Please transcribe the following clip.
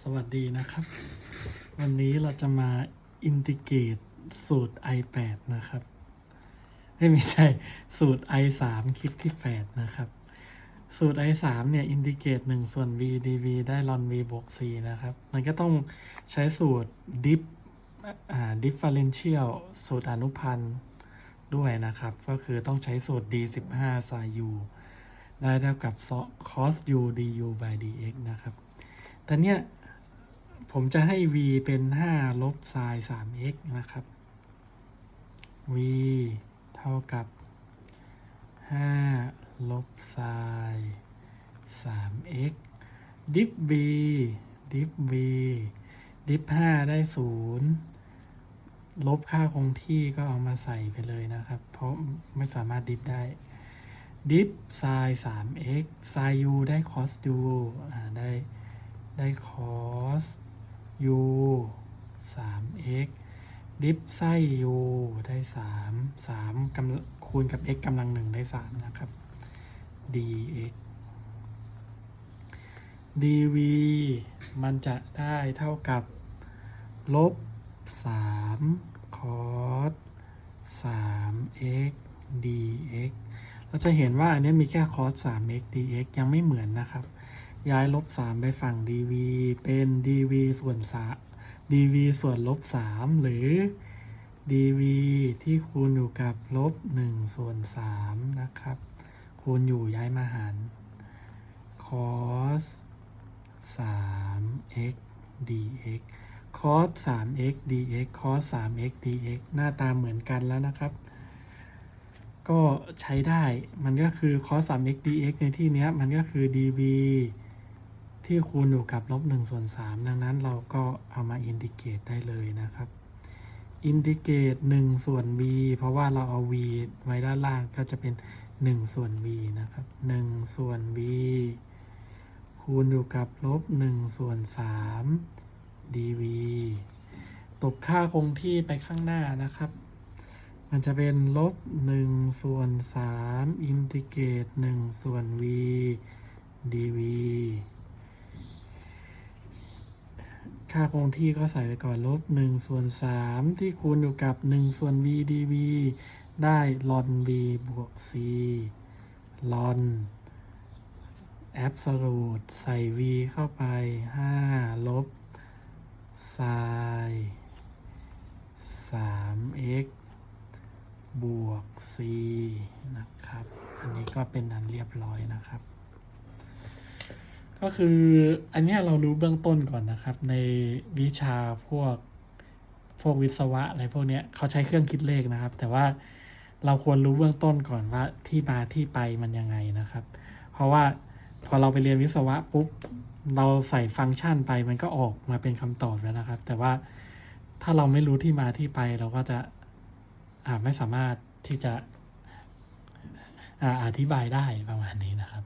สวัสดีนะครับ วันนี้เราจะมาอินทิเกตสูตร i8 นะครับ ไม่ใช่สูตร i3 คลิปที่ 8 นะครับ สูตร i3 เนี่ย อินทิเกต1ส่วน v dv ได้ลอน v บวก c นะครับ มันก็ต้องใช้สูตร dif อ่า differential สูตรอนุพันธ์ด้วยนะครับ ก็คือต้องใช้สูตร d15 sin u ได้เท่ากับ cos u du by dx นะครับ แต่เนี้ยผมจะให้ v เป็น 5 ลบ sin 3x นะครับ v เท่ากับ 5 ลบ sin 3x dif v dif v dif 5ได้ 0 ลบค่าคงที่ก็เอามาใส่ไปเลยนะครับ เพราะไม่สามารถดิฟได้ ดิฟ sin 3x sin u ได้ cos u อ่า ได้ได้ cos u 3x ดิฟไส้ u ได้3 3กำลังคูณกับ x กำลังหนึ่งได้3นะครับ dx dv มันจะได้เท่ากับ ลบ3 cos 3x dx เราจะเห็นว่าอันนี้มีแค่ cos 3x dx ยังไม่เหมือนนะครับ ย้ายลบ3ไปฝั่ง dv เป็น dv ส่วน3 dv ส่วนลบ3หรือ dv ที่คูณอยู่กับลบ1ส่วน3นะครับ คูณอยู่ย้ายมาหาร cos 3x dx cos 3x dx cos 3x dx หน้าตาเหมือนกันแล้วนะครับ ก็ใช้ได้ มันก็คือ cos 3x dx ในที่เนี้ยมันก็คือ dv ที่คูณอยู่กับลบ1ส่วน3ดังนั้นเราก็เอามาอินทิเกรตได้เลยนะครับอินทิเกรต1ส่วน v เพราะว่าเราเอา v ไว้ด้านล่างก็จะเป็น1ส่วน v นะครับ1ส่วน v คูณอยู่กับลบ1ส่วน3 dv ตบค่าคงที่ไปข้างหน้านะครับ มันจะเป็นลบ1ส่วน3อินทิเกรต1ส่วน v dv ค่าคงที่ก็ใส่ไปก่อนลบ1ส่วน3ที่คูณอยู่กับ 1 ส่วน v dv ได้ลอน v บวก c ลอน absolute ใส่ v เข้าไป 5 ลบ sin 3x บวก c นะครับ อันนี้ก็เป็นอันเรียบร้อยนะครับ ก็คืออันนี้เรารู้เบื้องต้นก่อนนะครับ ในวิชาพวกพวกวิศวะอะไรพวกเนี้ยเขาใช้เครื่องคิดเลขนะครับ แต่ว่าเราควรรู้เบื้องต้นก่อนว่าที่มาที่ไปมันยังไงนะครับ เพราะว่าพอเราไปเรียนวิศวะปุ๊บเราใส่ฟังก์ชันไปมันก็ออกมาเป็นคำตอบแล้วนะครับ แต่ว่าถ้าเราไม่รู้ที่มาที่ไปเราก็จะอ่าไม่สามารถที่จะอ่าอธิบายได้ประมาณนี้นะครับ